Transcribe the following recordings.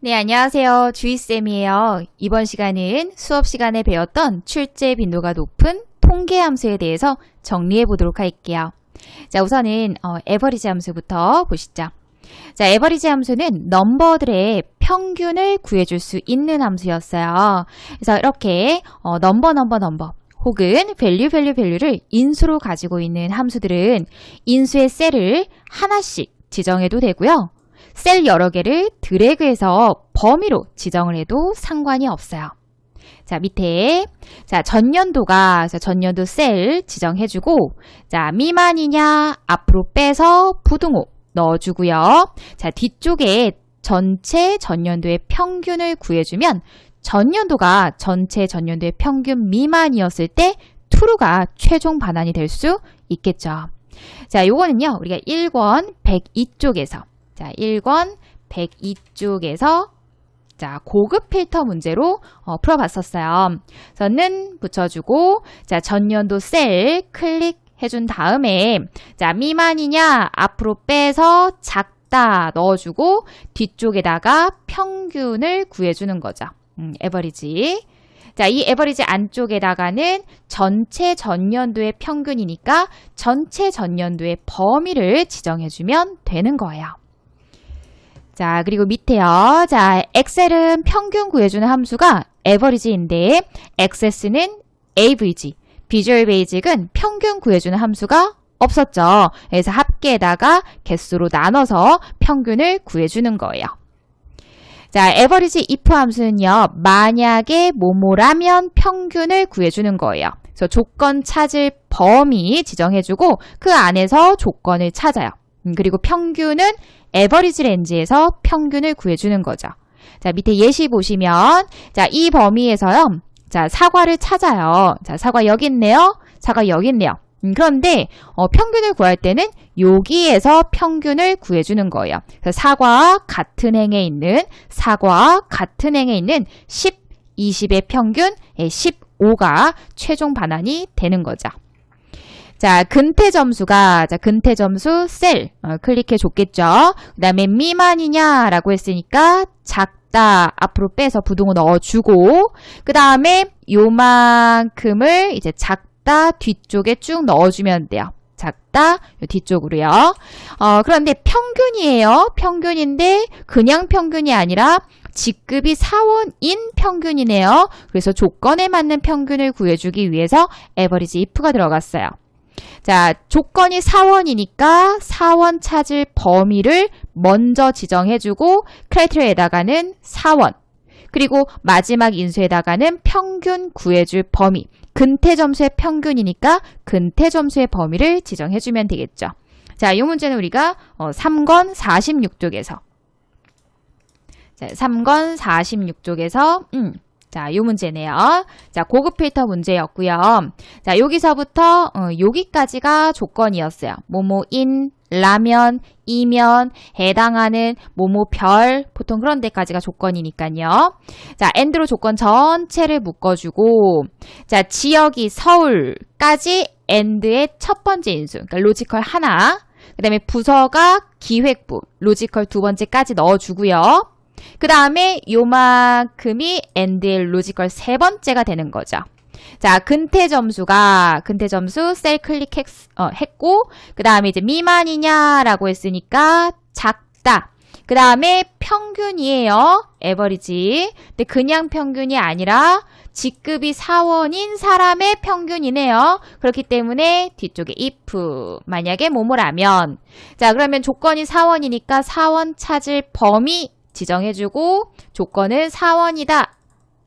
네, 안녕하세요. 주희쌤이에요. 이번 시간은 수업 시간에 배웠던 출제 빈도가 높은 통계 함수에 대해서 정리해 보도록 할게요. 자, 우선은 어, 에버리지 함수부터 보시죠. 자, 에버리지 함수는 넘버들의 평균을 구해줄 수 있는 함수였어요. 그래서 이렇게 어, 넘버 넘버 넘버 혹은 value value value를 인수로 가지고 있는 함수들은 인수의 셀을 하나씩 지정해도 되고요. 셀 여러 개를 드래그해서 범위로 지정을 해도 상관이 없어요. 자, 밑에 자, 전년도가 자, 전년도 셀 지정해 주고 자, 미만이냐 앞으로 빼서 부등호 넣어 주고요. 자, 뒤쪽에 전체 전년도의 평균을 구해 주면 전년도가 전체 전년도의 평균 미만이었을 때 true가 최종 반환이 될 수 있겠죠. 자, 요거는요. 우리가 1권 102쪽에서 자, 1권 102쪽에서 자, 고급 필터 문제로 어, 풀어봤었어요. 저는 붙여주고, 자, 전년도 셀 클릭해준 다음에, 자, 미만이냐, 앞으로 빼서 작다 넣어주고, 뒤쪽에다가 평균을 구해주는 거죠. 음, 에버리지. 자, 이 에버리지 안쪽에다가는 전체 전년도의 평균이니까 전체 전년도의 범위를 지정해주면 되는 거예요. 자, 그리고 밑에요. 자, 엑셀은 평균 구해주는 함수가 average인데, access는 average, visual basic은 평균 구해주는 함수가 없었죠. 그래서 합계에다가 개수로 나눠서 평균을 구해주는 거예요. 자, average if 함수는요, 만약에 뭐뭐라면 평균을 구해주는 거예요. 그래서 조건 찾을 범위 지정해주고 그 안에서 조건을 찾아요. 음, 그리고 평균은 에버리지 렌즈에서 평균을 구해주는 거죠. 자, 밑에 예시 보시면, 자, 이 범위에서요, 자, 사과를 찾아요. 자, 사과 여기 있네요. 사과 여기 있네요. 음, 그런데, 어, 평균을 구할 때는 여기에서 평균을 구해주는 거예요. 사과 같은 행에 있는, 사과 같은 행에 있는 10, 20의 평균, 15가 최종 반환이 되는 거죠. 자, 근태 점수가, 자, 근태 점수 셀, 어, 클릭해 줬겠죠? 그 다음에 미만이냐라고 했으니까 작다, 앞으로 빼서 부등호 넣어주고, 그 다음에 요만큼을 이제 작다 뒤쪽에 쭉 넣어주면 돼요. 작다, 뒤쪽으로요. 어, 그런데 평균이에요. 평균인데, 그냥 평균이 아니라, 직급이 사원인 평균이네요. 그래서 조건에 맞는 평균을 구해주기 위해서 에버리지 if가 들어갔어요. 자, 조건이 사원이니까 사원 찾을 범위를 먼저 지정해주고 크라이테리아에다가는 사원 그리고 마지막 인수에다가는 평균 구해줄 범위 근태 점수의 평균이니까 근태 점수의 범위를 지정해주면 되겠죠. 자, 이 문제는 우리가 3권 어, 46쪽에서 자, 3권 46쪽에서 음, 자, 요 문제네요. 자, 고급 필터 문제였고요. 자, 여기서부터 어, 여기까지가 조건이었어요. 모모인, 라면, 이면, 해당하는 모모 별, 보통 그런 데까지가 조건이니까요. 자, 엔드로 조건 전체를 묶어주고, 자, 지역이 서울까지 엔드의 첫 번째 인수, 그러니까 로지컬 하나, 그 다음에 부서가 기획부, 로지컬 두 번째까지 넣어주고요. 그 다음에 요만큼이 엔드의 로지컬 세 번째가 되는 거죠. 자, 근태 점수가, 근태 점수 셀 클릭했, 어, 했고, 그 다음에 이제 미만이냐라고 했으니까 작다. 그 다음에 평균이에요. 에버리지. 근데 그냥 평균이 아니라 직급이 사원인 사람의 평균이네요. 그렇기 때문에 뒤쪽에 if 만약에 뭐뭐라면 자 그러면 조건이 사원이니까 사원 찾을 범위 지정해주고 조건은 사원이다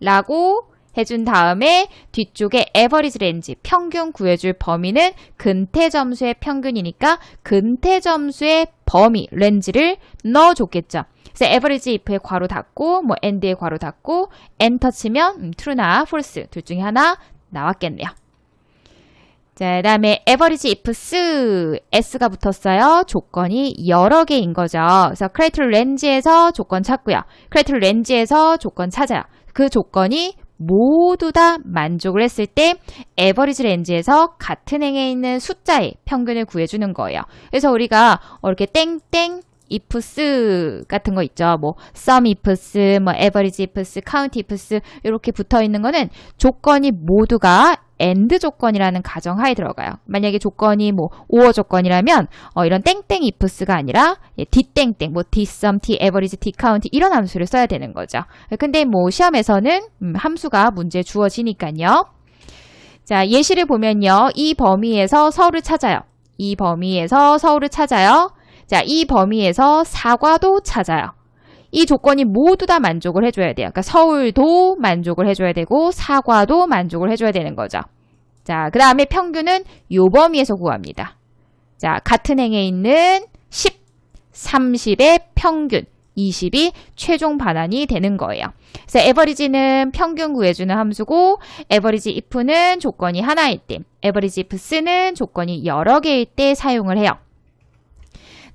라고 해준 다음에 뒤쪽에 에버리지 렌즈 평균 구해줄 범위는 근태 점수의 평균이니까 근태 점수의 범위 렌즈를 넣어줬겠죠. 그래서 에버리지 if에 괄호 닫고 뭐 end에 괄호 닫고 엔터 치면 음, true나 false 둘 중에 하나 나왔겠네요. 자, 그 다음에 average ifs s가 붙었어요. 조건이 여러 개인 거죠. 그래서 크레이틀 렌즈에서 조건 찾고요. 크레이틀 렌즈에서 조건 찾아요. 그 조건이 모두 다 만족을 했을 때 에버리지 렌즈에서 같은 행에 있는 숫자의 평균을 구해주는 거예요. 그래서 우리가 이렇게 땡땡 ifs 같은 거 있죠. 뭐 some ifs, 뭐 average ifs, count ifs 이렇게 붙어 있는 거는 조건이 모두가 and 조건이라는 가정하에 들어가요. 만약에 조건이 뭐 or 조건이라면 어, 이런 땡땡 ifs가 아니라 예, 뒷땡땡, 뭐 dsum, daverage, dcount 이런 함수를 써야 되는 거죠. 근데 뭐 시험에서는 음, 함수가 문제 주어지니까요. 자, 예시를 보면요. 이 범위에서 서울을 찾아요. 이 범위에서 서울을 찾아요. 자, 이 범위에서 사과도 찾아요. 이 조건이 모두 다 만족을 해줘야 돼요. 그러니까 서울도 만족을 해줘야 되고 사과도 만족을 해줘야 되는 거죠. 자, 그 다음에 평균은 요 범위에서 구합니다. 자, 같은 행에 있는 10, 30의 평균, 20이 최종 반환이 되는 거예요. 그래서 에버리지는 평균 구해주는 함수고 에버리지 if는 조건이 하나일 때, 에버리지 if 쓰는 조건이 여러 개일 때 사용을 해요.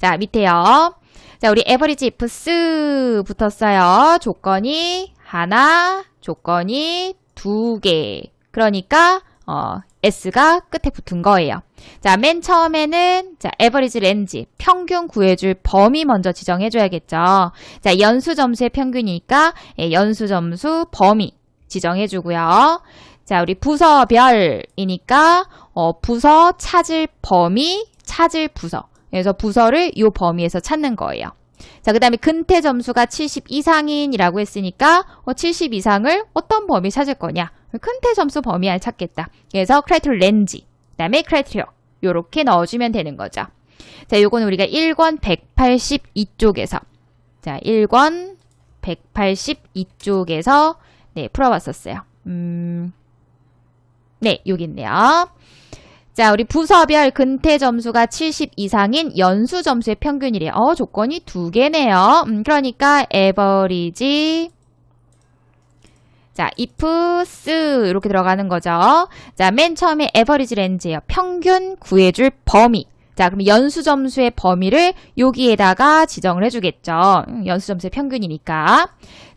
자, 밑에요. 자, 우리 에버리지 if 쓰 붙었어요. 조건이 하나, 조건이 두 개. 그러니까 어, S가 끝에 붙은 거예요. 자, 맨 처음에는 자, 에버리지 렌지 평균 구해줄 범위 먼저 지정해 줘야겠죠. 자, 연수 점수의 평균이니까 예, 연수 점수 범위 지정해 주고요. 자, 우리 부서별이니까 어, 부서 찾을 범위 찾을 부서. 그래서 부서를 이 범위에서 찾는 거예요. 자, 그 다음에 근태 점수가 70 이상인이라고 했으니까 어, 70 이상을 어떤 범위 찾을 거냐? 큰태 점수 범위 안 찾겠다. 그래서 크라이테리어 렌지, 그 다음에 크라이테리어 요렇게 넣어주면 되는 거죠. 자, 요거는 우리가 1권 182쪽에서 자, 1권 182쪽에서 네, 풀어봤었어요. 음, 네, 여기 있네요. 자, 우리 부서별 근태 점수가 70 이상인 연수 점수의 평균이래요. 어, 조건이 두 개네요. 음, 그러니까 에버리지 자, ifs 이렇게 들어가는 거죠. 자, 맨 처음에 에버리지 렌즈예요. 평균 구해줄 범위. 자, 그럼 연수 점수의 범위를 여기에다가 지정을 해주겠죠. 음, 연수 점수의 평균이니까.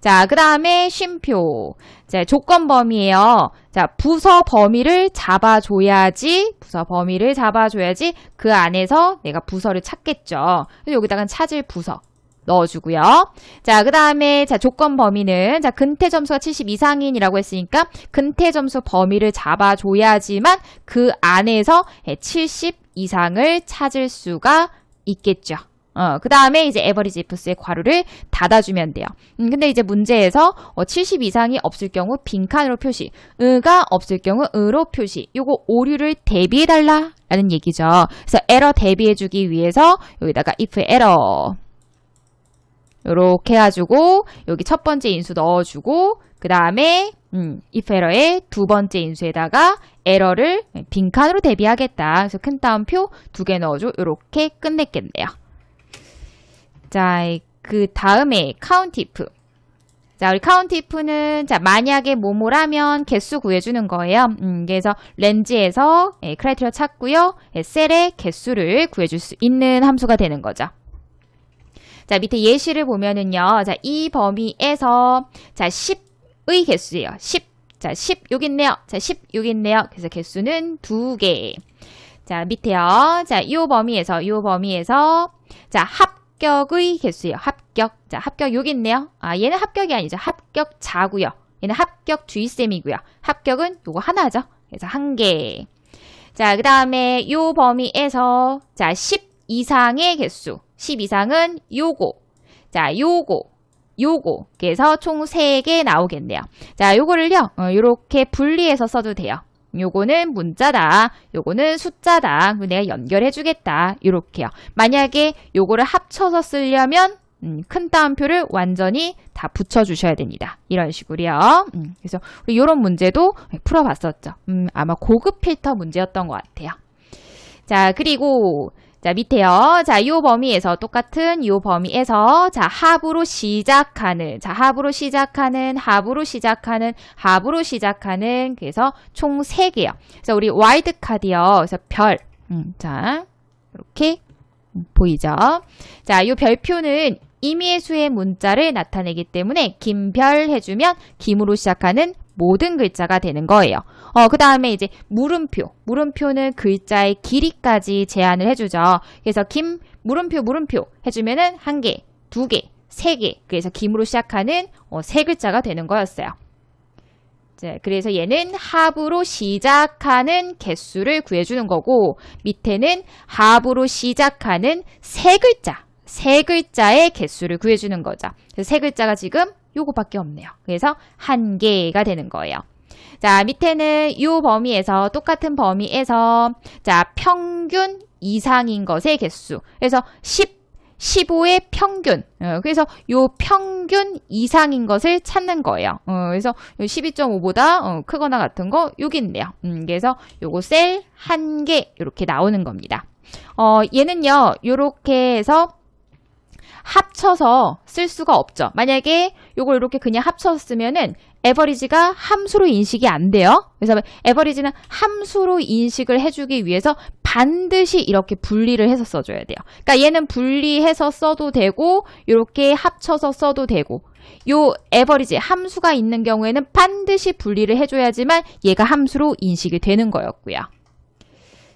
자, 그 다음에 쉼표. 자, 조건 범위예요. 자, 부서 범위를 잡아줘야지, 부서 범위를 잡아줘야지 그 안에서 내가 부서를 찾겠죠. 여기다가 찾을 부서. 넣어주고요. 자, 그 다음에 자 조건 범위는 자 근태 점수가 70 이상인이라고 했으니까 근태 점수 범위를 잡아줘야지만 그 안에서 70 이상을 찾을 수가 있겠죠. 어, 그 다음에 이제 에버리지 ifs의 괄호를 닫아주면 돼요. 음, 근데 이제 문제에서 어, 70 이상이 없을 경우 빈칸으로 표시, 의가 없을 경우 의로 표시. 요거 오류를 대비해달라 라는 얘기죠. 그래서 에러 대비해주기 위해서 여기다가 if 에러 요렇게 해가지고 여기 첫 번째 인수 넣어주고 그 다음에 음, if 에러의 두 번째 인수에다가 에러를 빈칸으로 대비하겠다. 그래서 큰 따옴표 두 개 넣어줘. 요렇게 끝냈겠네요. 자, 그 다음에 if. 자, 우리 카운트 if는 자, 만약에 뭐뭐라면 개수 구해주는 거예요. 음, 그래서 렌즈에서 예, 크라이테리어 찾고요. 예, 셀의 개수를 구해줄 수 있는 함수가 되는 거죠. 자, 밑에 예시를 보면은요. 자, 이 범위에서 자, 10 의 개수예요. 10. 자, 10 여기 있네요. 자, 10 여기 있네요. 그래서 개수는 두 개. 자, 밑에요. 자, 이 범위에서 이 범위에서 자, 합격의 개수예요. 합격. 자, 합격 여기 있네요. 아, 얘는 합격이 아니죠. 합격자고요. 얘는 합격 주의쌤이고요. 합격은 요거 하나죠. 그래서 한 개. 자, 그 다음에 이 범위에서 자, 10 이상의 개수. 10 이상은 요거. 자, 요거. 요거. 그래서 총 3개 나오겠네요. 자, 요거를요, 어, 요렇게 분리해서 써도 돼요. 요거는 문자다. 요거는 숫자다. 내가 연결해 주겠다. 요렇게요. 만약에 요거를 합쳐서 쓰려면 음, 큰 따옴표를 완전히 다 붙여주셔야 됩니다. 이런 식으로요. 음, 그래서 이런 문제도 풀어봤었죠. 음, 아마 고급 필터 문제였던 것 같아요. 자, 그리고 자, 밑에요. 자, 요 범위에서 똑같은 요 범위에서 자, 합으로 시작하는 자, 합으로 시작하는 합으로 시작하는 합으로 시작하는 그래서 총 3개요. 그래서 우리 와이드 카드요. 그래서 별. 음, 자, 이렇게 보이죠? 자, 요 별표는 임의의 수의 문자를 나타내기 때문에 김별 해주면 김으로 시작하는 모든 글자가 되는 거예요. 어, 그 다음에 이제 물음표. 물음표는 글자의 길이까지 제한을 해주죠. 그래서 김 물음표 물음표 해주면은 한 개, 두 개, 세 개. 그래서 김으로 시작하는 어, 세 글자가 되는 거였어요. 자, 그래서 얘는 합으로 시작하는 개수를 구해주는 거고 밑에는 합으로 시작하는 세 글자, 세 글자의 개수를 구해주는 거죠. 그래서 세 글자가 지금 요거밖에 없네요. 그래서 한 개가 되는 거예요. 자, 밑에는 요 범위에서 똑같은 범위에서 자, 평균 이상인 것의 개수. 그래서 10 15의 평균. 어, 그래서 요 평균 이상인 것을 찾는 거예요. 어, 그래서 12.5보다 크거나 같은 거 여기 있네요. 음, 그래서 요거 셀 한 개 이렇게 나오는 겁니다. 어, 얘는요. 요렇게 해서 합쳐서 쓸 수가 없죠. 만약에 요걸 이렇게 그냥 합쳐서 쓰면은 에버리지가 함수로 인식이 안 돼요. 그래서 에버리지는 함수로 인식을 해주기 위해서 반드시 이렇게 분리를 해서 써줘야 돼요. 그러니까 얘는 분리해서 써도 되고 이렇게 합쳐서 써도 되고 요 에버리지 함수가 있는 경우에는 반드시 분리를 해줘야지만 얘가 함수로 인식이 되는 거였고요.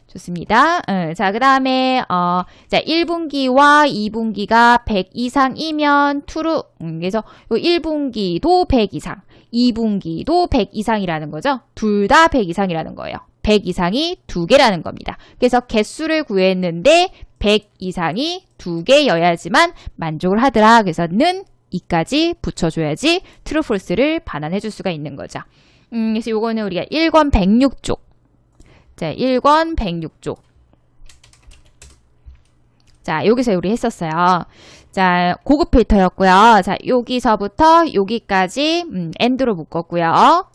좋습니다. 응, 자, 그 다음에, 어, 자, 1분기와 2분기가 100 이상이면 true. 음, 그래서 1분기도 100 이상, 2분기도 100 이상이라는 거죠. 둘 다 100 이상이라는 거예요. 100 이상이 두 개라는 겁니다. 그래서 개수를 구했는데 100 이상이 두 개여야지만 만족을 하더라. 그래서 는 이까지 붙여줘야지 true, false를 반환해 줄 수가 있는 거죠. 음, 그래서 요거는 우리가 1권 106쪽. 자, 1권 106쪽. 자, 여기서 우리 했었어요. 자, 고급 필터였고요. 자, 여기서부터 여기까지 음, 엔드로 묶었고요.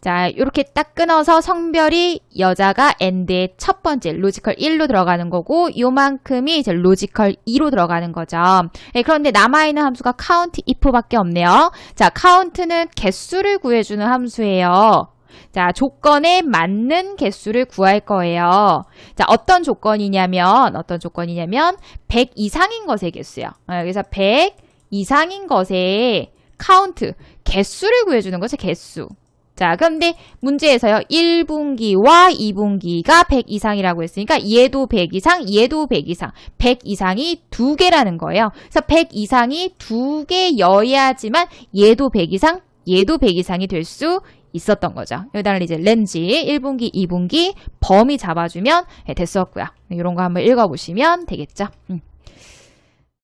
자, 이렇게 딱 끊어서 성별이 여자가 엔드의 첫 번째 로지컬 1로 들어가는 거고 요만큼이 이제 로지컬 2로 들어가는 거죠. 네, 그런데 남아 있는 함수가 count if밖에 없네요. 자, count는 개수를 구해 주는 함수예요. 자, 조건에 맞는 개수를 구할 거예요. 자, 어떤 조건이냐면, 어떤 조건이냐면, 100 이상인 것의 개수요. 어, 그래서 100 이상인 것의 카운트, 개수를 구해주는 거죠, 개수. 자, 그런데 문제에서요, 1분기와 2분기가 100 이상이라고 했으니까, 얘도 100 이상, 얘도 100 이상, 100 이상이 두 개라는 거예요. 그래서 100 이상이 두 개여야지만, 얘도 100 이상, 얘도 100 이상이 될 수 있었던 거죠. 여기다가 이제 렌지 1분기, 2분기 범위 잡아주면 됐었고요. 이런 거 한번 읽어보시면 되겠죠. 음.